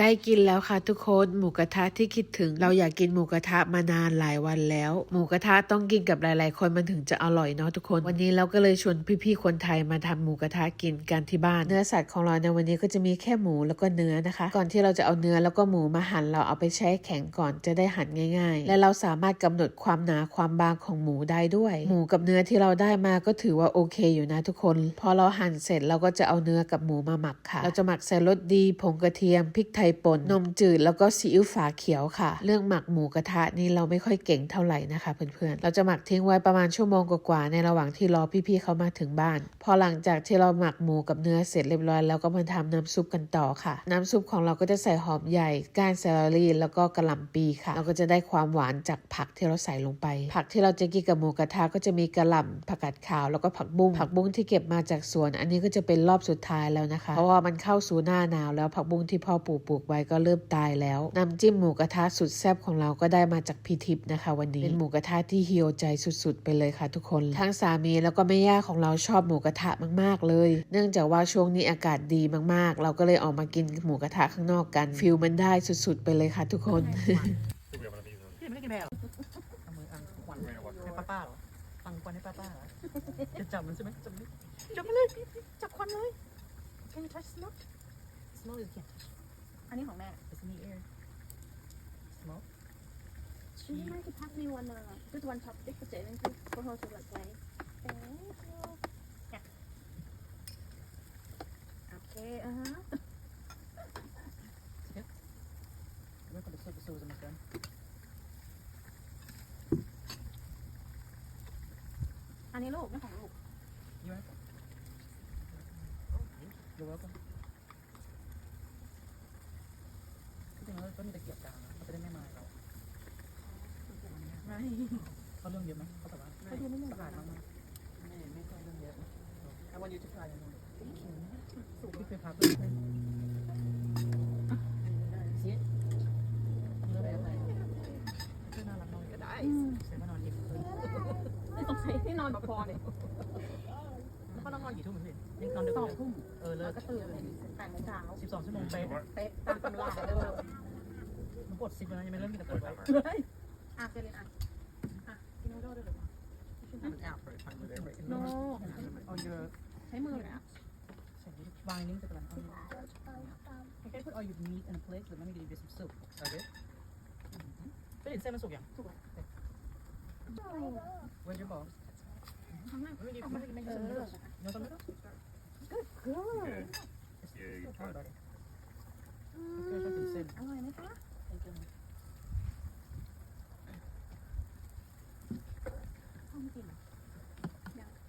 ได้กินแล้วค่ะทุกคนหมูกระทะที่คิดถึง เราอยากกินหมูกระทะมานานหลายวันแล้ว หมูกระทะต้องกินกับหลาย ๆ คนมันถึงจะอร่อยเนาะทุกคน วันนี้เราก็เลยชวนพี่ ๆ คนไทยมาทำหมูกระทะกินกันที่บ้าน เนื้อสัตว์ของเราในวันนี้ก็จะมีแค่หมูแล้วก็เนื้อนะคะ ก่อนที่เราจะเอาเนื้อแล้วก็หมูมาหั่นเราเอาไปแช่แข็งก่อนจะได้หั่นง่าย ๆ และเราสามารถกำหนดความหนาความบางของหมูได้ด้วย หมูกับเนื้อที่เราได้มาก็ถือว่าโอเคอยู่นะทุกคน พอเราหั่นเสร็จเราก็จะเอาเนื้อกับหมูมาหมักค่ะ เราจะหมักใส่รสดีผงกระเทียมพริกไทยป่นนมจืดแล้วก็ซีอิ๊วฝาเขียวค่ะ เรื่องหมักหมูกระทะนี่เราไม่ค่อยเก่งเท่าไหร่นะคะเพื่อนๆเราจะหมักทิ้งไว้ประมาณชั่วโมงกว่าๆในระหว่างที่รอพี่ๆเขามาถึงบ้าน พอหลังจากที่เราหมักหมูกับเนื้อเสร็จเรียบร้อยแล้วก็มาทำน้ำซุปกันต่อค่ะ น้ำซุปของเราก็จะใส่หอมใหญ่ก้านเซลลี่แล้วก็กระหล่ำปีค่ะ เราก็จะได้ความหวานจากผักที่เราใส่ลงไป ผักที่เราจะกินกับหมูกระทะก็จะมีกระหล่ำผักกาดขาวแล้วก็ผักบุ้งผักบุ้งที่เก็บมาจากสวน อันนี้ก็จะเป็นรอบสุดท้ายแล้วนะคะ เพราะว่ามันเข้าสู่หน้าหนาวแล้วผักบุ้งที่พ่อปลูกปลูกกไว้ก็เริ่มตายแล้ว น้ำจิ้มหมูกระทะสุดแซ่บของเราก็ได้มาจากพี่ทิพย์นะคะ วันนี้เป็นหมูกระทะที่เฮียวใจสุดๆ ไปเลยค่ะทุกคน ทั้งสามีแล้วก็แม่ย่าของเราชอบหมูกระทะมากๆเลย เนื่องจากว่าช่วงนี้อากาศดีมากๆ เราก็เลยออกมากินหมูกระทะข้างนอกกันฟิลมันได้สุดๆ ไปเลยค่ะทุกคนพี่ไม่ได้กินแมวเอามืออังควันให้ป้าป้าหรออังควันให้ป้าป้าหรอจะจับมันใช่ไหมจับมันจับมันเลยจับควันเลย Can you touch smoke smoke is can't touch อันนี้ของแม่ it's in the air smoke She might pass me one uh, just one chopstick for Jalen please for her to like play Thank you Yeah Okay uh huh Look at the super Susan again อันนี้ลูกนี่ของลูก You welcome You're welcome จริงๆแล้วก็มีตะเกียบกลางเขาจะได้ไม่มาเราไม่เขาเรื่องเยอะไหมเขาแบบว่าเขาดูไม่เหมือนสะอาดมากๆไม่ไม่ค่อยเรื่องเยอะ I want you to try สูบพี่เคยพาเพื่อน See it เรื่องอะไรเพื่อนน่ารักน้องก็ได้เสียมานอนอิ่มเลยไม่ต้องใช้ที่นอนแบบพอเลยแล้วเขานอนกี่ทุ่มพี่ยังนอนดึกสองเลยทุ่มเออเลิแล้วกก็ตื่นแปดโมงเช้าสิบสองชั่วโมงเป๊ะเป๊ะตามตำราเลย มันปวดสิบแล้วนะยังไม่เริ่มมีแต่ปวดไว้อะเจลินอะอะกินนูโดลด้วยหรือเปล่า No เอาเยอะใช้มือเลยอะใส่วางนิ้วจะกำลังเอาอยู่ You can put all your meat in a plate but let me give you some soup okay ก็เห็นเส้นมันสุกยัง Where's your ball ข้างหน้า Let me give เอา you มา let me เอ give you some อ noodles You want some noodles? Good Yeah, you How tried about it? อื Okay, ชอบกินเส้น มอร่อยไหมคะ Thank you ชอบกิน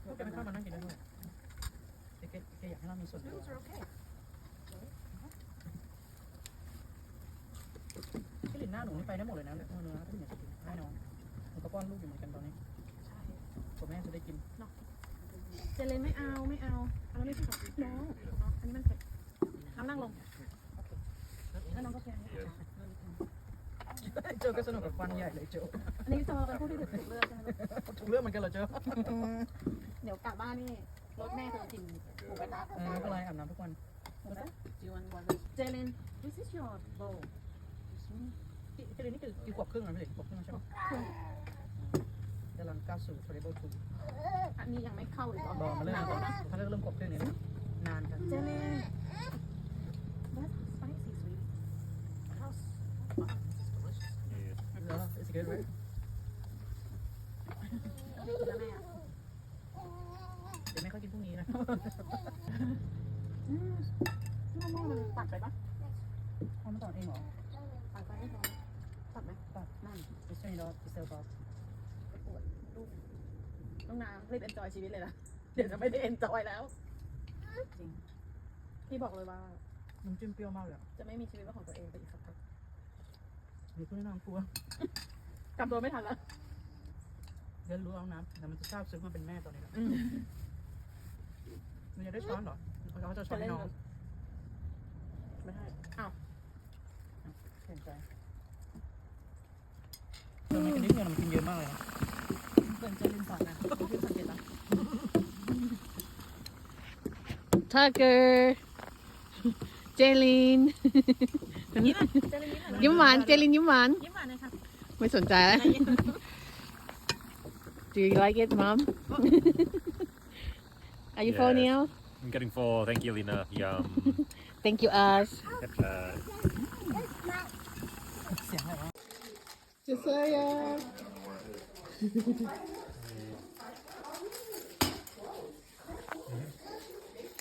ก็แกไม่เข้ามานั่งกินด้วยแกแกอยากให้เรา มีส่วนร่วมพี่หลินหน้าหนูนี่ไปได้หมดเลยนะเนื้อเนื้อพี่หลินจะกินแน่นอนหนูก็ป้อนลูกอยู่เหมือนกันตอนนี้ผมแม่จะได้กิน เจเลนไม่เอาไม่เอาอันนั้นไม่ใช่ของน้องอันนี้มันเผ็ดน้ำนั่งลงแล้วน้องก็แพ้นะคะโจก็สนุกกับฟันใหญ่เลยโจอันนี้จะเป็นผู้ที่ถูกเลือกใช่ไหมถูกเรื่องเหมือนกันเหรอโจ เดี๋ยวกลับบ้านนี่ รถแม่เธอกินหมูกระทะเออไม่เป็นไรอาบน้ำทุกวัน เจเลน this is your bowl พี่พี่หลินนี่คือกี่ขวบครึ่งนะพี่หลินขวบครึ่งแล้วใช่ไหมกำลังก้าวสู่ terrible two อันนี้ยังไม่เข้าอีกเหรอบอกมาเริ่มก่อนถ้าเริ่มเริ่มขวบครึ่งเนี่ยนานกันเจเลน that's spicy sweet how's แล้ว it's good right แล้วแม่ เดี๋ยวแม่ค่อยกินพรุ่งนี้นะอืมน้อมันตัดไปปะเอามาต่อเองเหรอตัดไปไม่พอตัดไหมตัดนั่น it's twenty dollars it's sell box ปวดลูกน้องน้ำรีบเอนจอยชีวิตเลยนะเดี๋ยวจะไม่ได้เอนจอยแล้ว จริง พี่บอกเลยว่าน้ำจิ้มเปรี้ยวมากเลยอะจะไม่มีชีวิตเป็นของตัวเองไปอีกสักพักมีคุณนะนำครัวกำตัวไม่ทันแล้วเรียนรู้เอาน้ำแต่มันจะทราบซึ้งมาเป็นแม่ตอนนี้แล้ว มันจะได้ช้อนเหรอเขาจะช้อนให้น้องไม่ได้อ้าวเห็นใจตอนนี้กินนิดเดียวมันกินเยอะมากเลยนะเกินจะลืมสอนนะพี่สังเกตปะ Tucker Jaylene ยิ้มอะเจลินยิ้มอะยิ้มหวานเจลินยิ้มหวานยิ้มหวานเลยค่ะไม่สนใจแล้ว Do you like it, mom? Are you full, Yes. Neil? I'm getting full. Thank you, Lena. Yum. Thank you, us. Get that. เสียงอะไรวะ Josiah.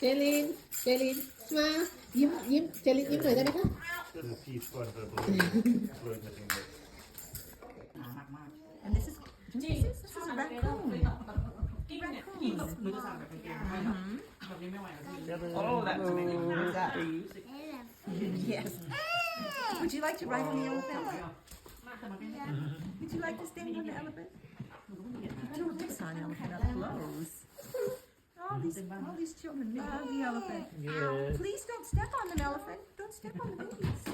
Jelin, Jelin, smile. ยิ้มยิ้มเจลินยิ้มหน่อยได้ไหมคะ And this is this is This is a raccoon. Oh, that's amazing. Yes. Would you like to ride on the elephant? Would you like to stand on the elephant? Do this on the elephant up close. All these, all these children love the elephant. Please don't step on them, elephant. Don't step on the babies.